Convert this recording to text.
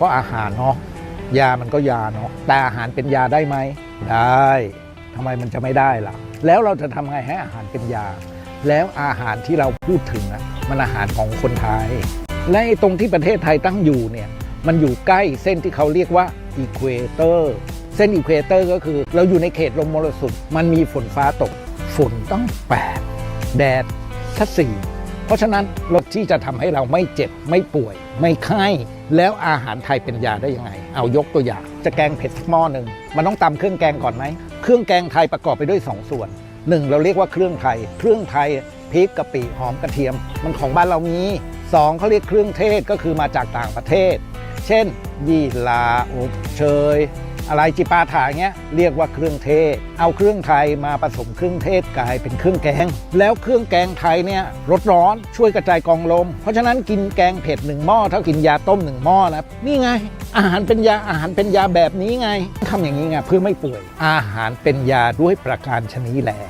ก็อาหารเนาะยามันก็ยาเนาะแต่อาหารเป็นยาได้ไหมได้ทำไมมันจะไม่ได้ล่ะ แล้วเราจะทำไงให้อาหารเป็นยา แล้วอาหารที่เราพูดถึงอะมันอาหารของคนไทย และตรงที่ประเทศไทยตั้งอยู่เนี่ยมันอยู่ใกล้เส้นที่เขาเรียกว่าอีควเตอร์เส้นอีควเตอร์ก็คือ เราอยู่ในเขตลมมรสุมมันมีฝนฟ้าตก ฝนต้องแปดแดดถ้าสี่ เพราะฉะนั้นรสที่จะทำให้เราไม่เจ็บไม่ป่วย ไม่ไข้แล้วอาหารไทยเป็นยาได้ยังไง เอายกตัวอย่าง จะแกงเผ็ดสักหม้อหนึ่งมันต้องตำเครื่องแกงก่อนไหมเครื่องแกงไทยประกอบไปด้วยสองส่วนหนึ่งเราเรียกว่าเครื่องไทย เครื่องไทยพริกกะปิหอมกระเทียม มันของบ้านเรามีสองเขาเรียกเครื่องเทศก็คือมาจากต่างประเทศ เช่น ยี่ลาอบเชย อะไรจิปาถาเงี้ยเรียกว่าเครื่องเทศ เอาเครื่องไทยมาผสมเครื่องเทศกลายเป็นเครื่องแกง แล้วเครื่องแกงไทยเนี่ยรสร้อนช่วยกระจายกองลม เพราะฉะนั้นกินแกงเผ็ดหนึ่งหม้อเท่ากินยาต้มหนึ่งหม้อนะนี่ไง อาหารเป็นยาอาหารเป็นยาแบบนี้ไงทำอย่างนี้ไงเพื่อไม่ป่วย อาหารเป็นยาด้วยประการชนิดแหละ